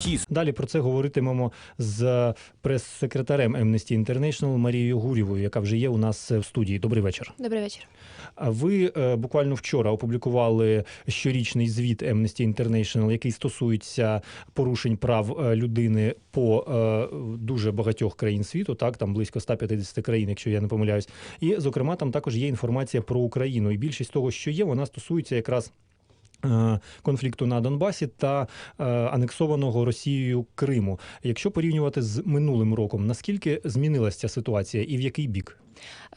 Тіс. Далі про це говоритимемо з прес-секретарем Amnesty International Марією Гурєвою, яка вже є у нас в студії. Добрий вечір. Добрий вечір. А ви е, буквально вчора опублікували щорічний звіт Amnesty International, який стосується порушень прав е, людини по е, дуже багатьох країн світу. Так, там близько 150 країн, якщо я не помиляюсь. І, зокрема, там також є інформація про Україну. І більшість того, що є, вона стосується якраз. Е, Конфлікту на Донбасі та е, анексованого Росією Криму. Якщо порівнювати з минулим роком, наскільки змінилася ця ситуація і в який бік?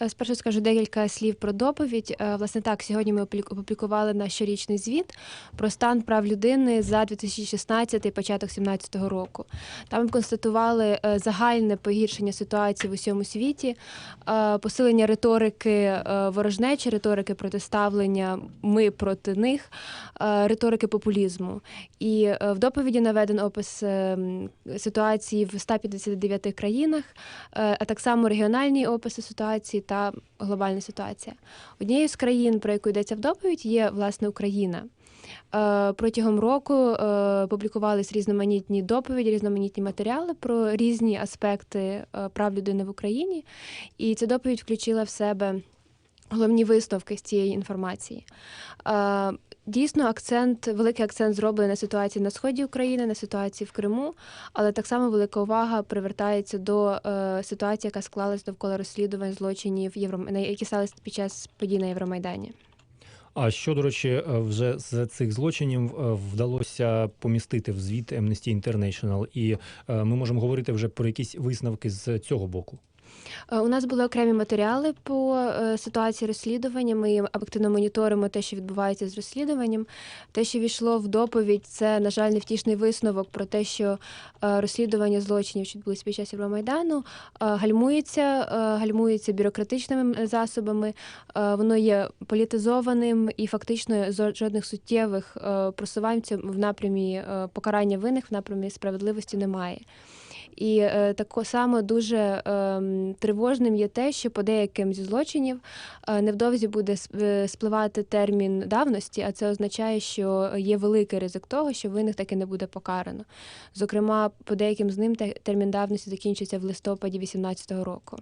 Е, Спершу скажу декілька слів про доповідь. Е, Власне так, сьогодні ми опублі- опублікували наш щорічний звіт про стан прав людини за 2016 і початок 2017 року. Там констатували е, загальне погіршення ситуації в усьому світі, посилення риторики ворожнечі, риторики протиставлення ми проти них, риторики популізму. І в доповіді наведен опис ситуації в 159 країнах, а так само регіональні описи ситуації та глобальна ситуація. Однією з країн, про яку йдеться в доповідь, є власне Україна. Е, Протягом року е, публікувались різноманітні доповіді, різноманітні матеріали про різні аспекти е, прав людини в Україні, і ця доповідь включила в себе головні висновки з цієї інформації. Дійсно, акцент, великий акцент зроблений на ситуації на сході України, на ситуації в Криму, але так само велика увага привертається до е, ситуації, яка склалась довкола розслідувань злочинів Євро... які сталися під час подій на Євромайдані. А що, до речі, е, вже з цих злочинів е, вдалося помістити в звіт Amnesty International, і е, ми можемо говорити вже про якісь висновки з цього боку. Е, У нас були окремі матеріали по е, ситуації розслідування. Ми активно моніторимо те, що відбувається з розслідуванням. Те, що війшло в доповідь, це, на жаль, невтішний висновок про те, що е, розслідування злочинів, що відбулися під час Євромайдану, гальмується, гальмується бюрократичними засобами. Воно є політизованим і фактично жодних суттєвих просувань в напрямі покарання винних, в напрямі справедливості немає. І е, тако само дуже е, тривожним є те, що по деяким зі злочинів е, невдовзі буде е, спливати термін давності, а це означає, що є великий ризик того, що винних таки не буде покарано. Зокрема, по деяким з ним термін давності закінчиться в листопаді 2018 року.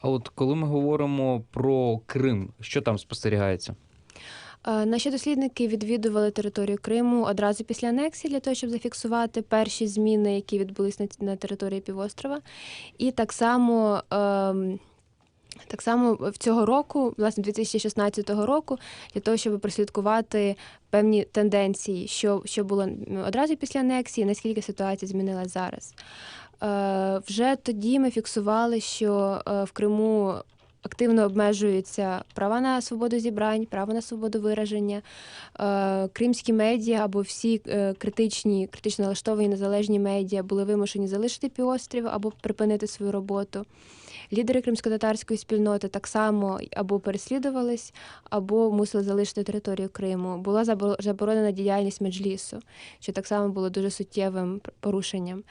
А от коли ми говоримо про Крим, що там спостерігається? Е, Наші дослідники відвідували територію Криму одразу після анексії для того, щоб зафіксувати перші зміни, які відбулись на, території півострова. І так само. ем, Так само в цього року, власне, 2016 року, для того, щоб прослідкувати певні тенденції, що, що було одразу після анексії, наскільки ситуація змінилась зараз. Е, вже тоді ми фіксували, що е, в Криму активно обмежуються права на свободу зібрань, право на свободу вираження. Е, Кримські медіа або всі е, критичні, критично налаштовані незалежні медіа були вимушені залишити півострів або припинити свою роботу. Лідери кримсько-татарської спільноти так само або переслідувались, або мусили залишити територію Криму. Була забо- заборонена діяльність меджлісу, що так само було дуже суттєвим порушенням.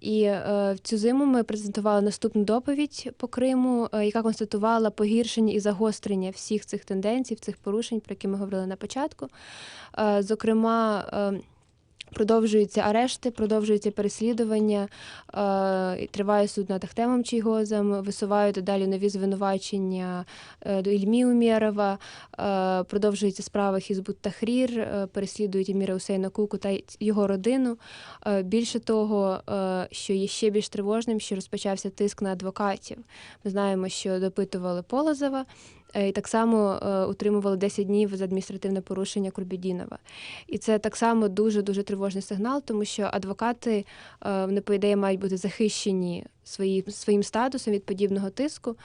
І е, в цю зиму ми презентували наступну доповідь по Криму, е, яка констатувала погіршення і загострення всіх цих тенденцій, цих порушень, про які ми говорили на початку. Е, зокрема, е, Продовжуються арешти, продовжуються переслідування, е, триває суд над Ахтемом Чийгозом, висувають далі нові звинувачення е, до Ільмі Умєрова, е, продовжується справа Хізбут Тахрір, переслідують Еміра Усейна Куку та його родину. Більше того, що є ще більш тривожним, що розпочався тиск на адвокатів. Ми знаємо, що допитували Полозова. Е, І так само е, утримували 10 днів за адміністративне порушення Курбідінова. І це так само дуже дуже тривожний сигнал, тому що адвокати е, вони, по ідеї, мають бути захищені свої, своїм статусом від подібного тиску.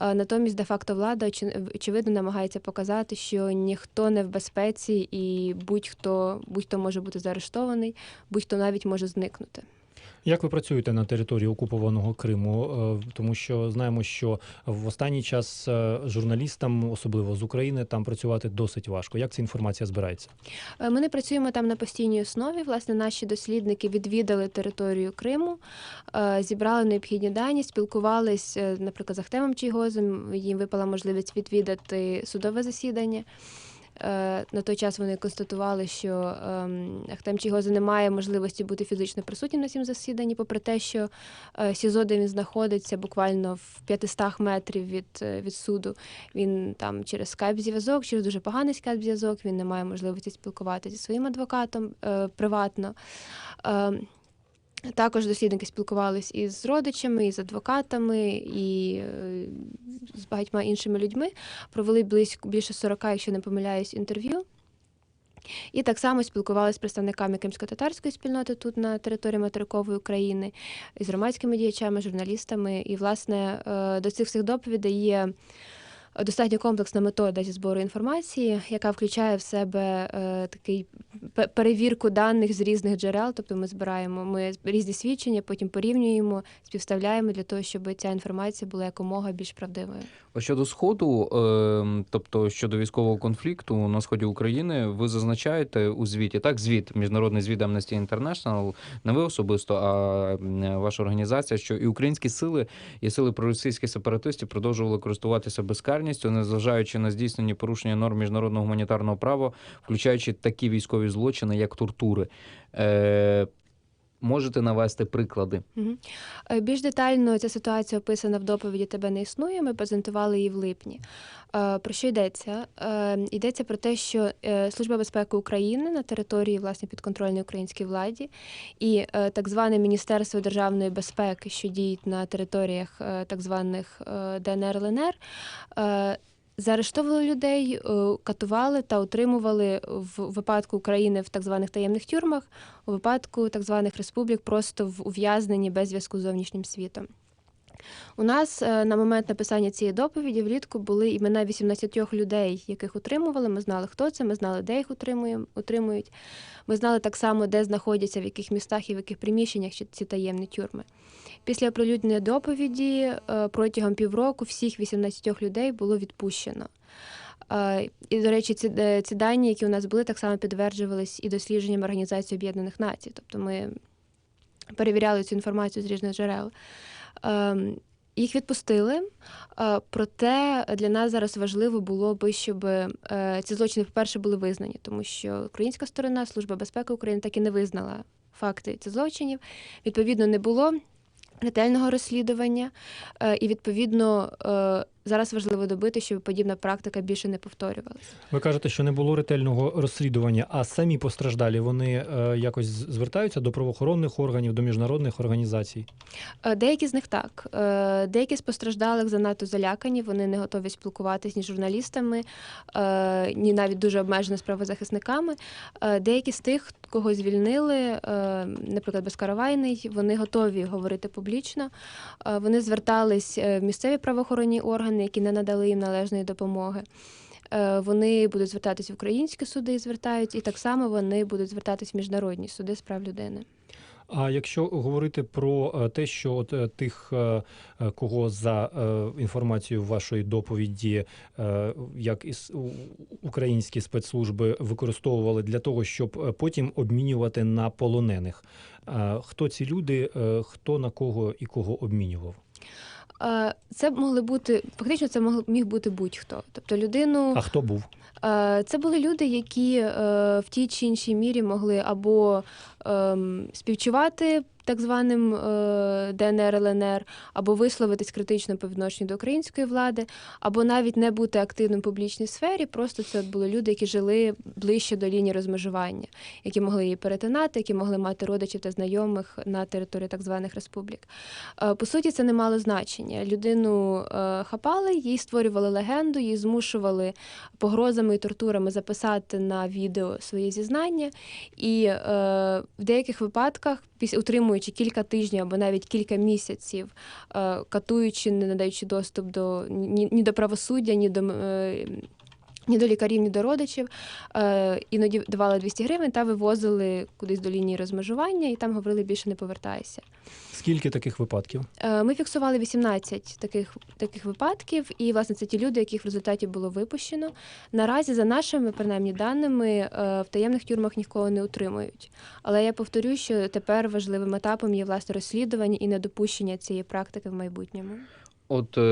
Натомість, де-факто влада очи- очевидно намагається показати, що ніхто не в безпеці, і будь-хто будь-хто може бути заарештований, будь-хто навіть може зникнути. Як ви працюєте на території окупованого Криму? Е, Тому що знаємо, що в останній час е, журналістам, особливо з України, там працювати досить важко. Як ця інформація збирається? Е, Ми не працюємо там на постійній основі. Власне, наші дослідники відвідали територію Криму, зібрали необхідні дані, спілкувались, наприклад, з Ахтемом Чийгозом. Їм випала можливість відвідати судове засідання. Е, на той час вони констатували, що ем, Ахтем Чийгоза не має можливості бути фізично присутнім на цьому засіданні, попри те, що е, СІЗО, де він знаходиться, буквально в 500 метрів від, е, від суду. Він там через скайп-зв'язок, через дуже поганий скайп-зв'язок, він не має можливості спілкуватися зі своїм адвокатом приватно. Також дослідники спілкувалися із родичами, і з адвокатами, і е, з багатьма іншими людьми. Провели близько більше 40, якщо не помиляюсь, інтерв'ю. І так само спілкувалися з представниками кримсько-татарської спільноти тут на території материкової України, з громадськими діячами, журналістами. І, власне, е, до цих всіх доповідей є достатньо комплексна метода зі збору інформації, яка включає в себе е, такий перевірку даних з різних джерел. Тобто ми збираємо ми різні свідчення, потім порівнюємо, співставляємо для того, щоб ця інформація була якомога більш правдивою. Щодо сходу, е, тобто щодо військового конфлікту на сході України, ви зазначаєте у звіті, так, звіт, міжнародний звіт Amnesty International, не ви особисто, а ваша організація, що і українські сили, і сили проросійських сепаратистів продовжували користуватися безкарністю, незважаючи на здійснені порушення норм міжнародного гуманітарного права, включаючи такі військові злочини, як тортури. Можете навести приклади? Е, Більш детально ця ситуація описана в доповіді Тебе не існує. Ми презентували її в липні. Е, Про що йдеться? Е, Йдеться про те, що Служба безпеки України на території власне підконтрольної українській владі і так зване Міністерство державної безпеки, що діють на територіях так званих ДНР ЛНР. Заарештовували людей, е, катували та утримували в випадку України в так званих таємних тюрмах, у випадку так званих республік просто в ув'язненні без зв'язку з зовнішнім світом. У нас е, на момент написання цієї доповіді влітку були імена 18 людей, яких утримували. Ми знали, хто це, ми знали, де їх утримують. Ми знали так само, де знаходяться, в яких містах і в яких приміщеннях ці таємні тюрми. Після оприлюднення доповіді е, протягом півроку всіх 18 людей було відпущено. Е, І, до речі, ці, ці дані, які у нас були, так само підтверджувались і дослідженням Організації Об'єднаних Націй. Тобто ми перевіряли цю інформацію з різних джерел. Ем, Їх відпустили, е, проте для нас зараз важливо було би, щоб е, ці злочини, по-перше, були визнані, тому що українська сторона, Служба безпеки України так і не визнала факти цих злочинів. Відповідно, не було ретельного розслідування, е, і відповідно зараз важливо добити, щоб подібна практика більше не повторювалася. Ви кажете, що не було ретельного розслідування, а самі постраждалі вони е, якось звертаються до правоохоронних органів, до міжнародних організацій. Е, Деякі з них так. Е, Деякі з постраждалих занадто залякані, вони не готові спілкуватися ні з журналістами, ні навіть дуже обмежено з правозахисниками. Деякі з тих, кого звільнили, наприклад, Безкаравайний, вони готові говорити публічно. Вони звертались в місцеві правоохоронні органи, які не надали їм належної допомоги. Е, Вони будуть звертатись в українські суди і звертають, і так само вони будуть звертатись в міжнародні суди з прав людини. А якщо говорити про е, те, що от е, тих, кого за інформацією вашої доповіді, як у- українські спецслужби використовували для того, щоб потім обмінювати на полонених, хто ці люди, хто на кого і кого обмінював? Е, Це могли бути фактично, це мог міг бути будь-хто. Тобто людину А хто був? Е, це були люди, які е, в тій чи іншій мірі могли або ем, співчувати так званим е, ДНР ЛНР, або висловитись критично по відношенню до української влади, або навіть не бути активним в публічній сфері. Просто це були люди, які жили ближче до лінії розмежування, які могли її перетинати, які могли мати родичів та знайомих на території так званих республік. По суті, це не мало значення. Людину хапали, їй створювали легенду, її змушували погрозами і тортурами записати на відео своє зізнання. І е, в деяких випадках, після утримуючи кілька тижнів або навіть кілька місяців, е, катуючи, не надаючи доступ до ні, ні до правосуддя, ні до. Е, ні до лікарів, ні до родичів. Е, іноді давали 200 гривень та вивозили кудись до лінії розмежування, і там говорили більше не повертайся. Скільки таких випадків? Е, Ми фіксували 18 таких, таких випадків, і власне це ті люди, яких в результаті було випущено. Наразі, за нашими принаймні даними, е, в таємних тюрмах нікого не утримують. Але я повторю, що тепер важливим етапом є власне розслідування і недопущення цієї практики в майбутньому. От е,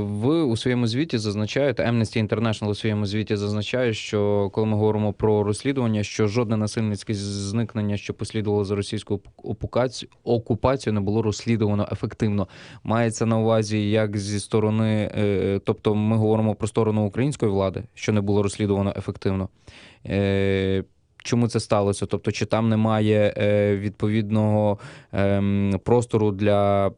ви у своєму звіті зазначаєте, Amnesty International у своєму звіті зазначає, що коли ми говоримо про розслідування, що жодне насильницьке зникнення, що послідувало за російську окупацію, окупацію, не було розслідувано ефективно. Мається на увазі як зі сторони, е, тобто ми говоримо про сторону української влади, що не було розслідувано ефективно. Е, Чому це сталося? Тобто, чи там немає відповідного ем, простору для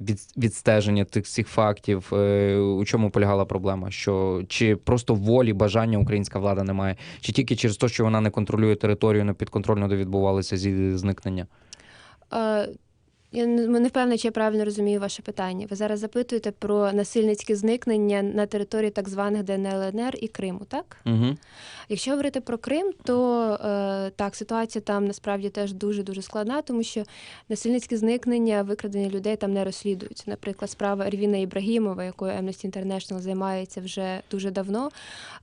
від, відстеження тих всіх фактів? Е, у чому полягала проблема? Що чи просто волі, бажання українська влада немає, чи тільки через те, що вона не контролює територію, не підконтрольно де відбувалися зі зникнення? Я не не впевнена, чи я правильно розумію ваше питання. Ви зараз запитуєте про насильницькі зникнення на території так званих ДНР ЛНР і Криму, так? Угу. Якщо говорити про Крим, то е, так, ситуація там насправді теж дуже дуже складна, тому що насильницькі зникнення, викрадення людей там не розслідуються. Наприклад, справа Ервіна Ібрагімова, якою Amnesty International займається вже дуже давно.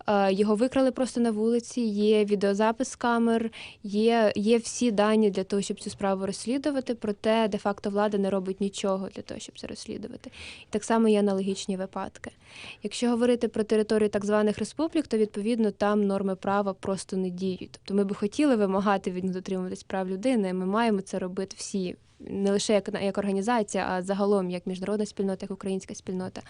Е, його викрали просто на вулиці. Є відеозапис камер, є, є всі дані для того, щоб цю справу розслідувати. Проте де-факто влада не робить нічого для того, щоб це розслідувати. І так само є аналогічні випадки. Якщо говорити про територію так званих республік, то відповідно там норми права просто не діють. Тобто ми би хотіли вимагати від дотримуватись прав людини. Ми маємо це робити всі. Не лише як, як організація, а загалом як міжнародна спільнота, як українська спільнота.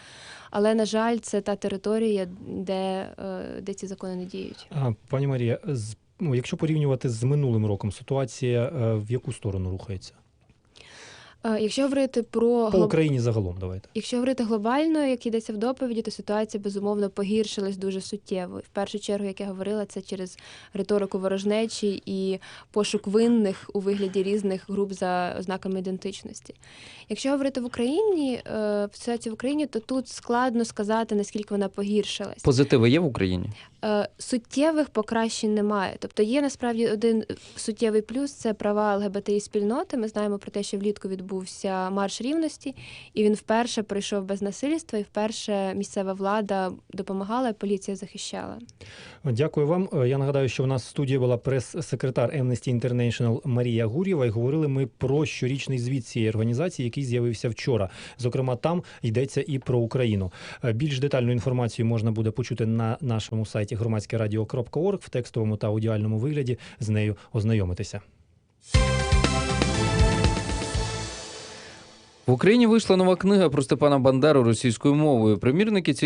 Але, на жаль, це та територія, де, е, де ці закони не діють. А, Пані Марія, з, ну, якщо порівнювати з минулим роком, ситуація е, в яку сторону рухається? Е, Якщо говорити про По Україні загалом, давайте. Якщо говорити глобально, як йдеться в доповіді, то ситуація безумовно погіршилась дуже суттєво. В першу чергу, як я говорила, це через риторику ворожнечі і пошук винних у вигляді різних груп за ознаками ідентичності. Якщо говорити в Україні, е, в ситуації в Україні, то тут складно сказати, наскільки вона погіршилась. Позитиви є в Україні? Е, Суттєвих покращень немає. Тобто є насправді один суттєвий плюс це права ЛГБТІ спільноти. Ми знаємо про те, що влітку відбувся марш рівності, і він вперше пройшов без насильства, і вперше місцева влада допомагала, і поліція захищала. Дякую вам. Е, Я нагадаю, що в нас в студії була прес-секретар Amnesty International Марія Гур'єва, і говорили ми про щорічний звіт цієї організації, який з'явився вчора. Зокрема, там йдеться і про Україну. Е, Більш детальну інформацію можна буде почути на нашому сайті громадськерадіо.орг в текстовому та аудіальному вигляді. З нею ознайомитися. В Україні вийшла нова книга про Степана Бандеру російською мовою. Примірники ці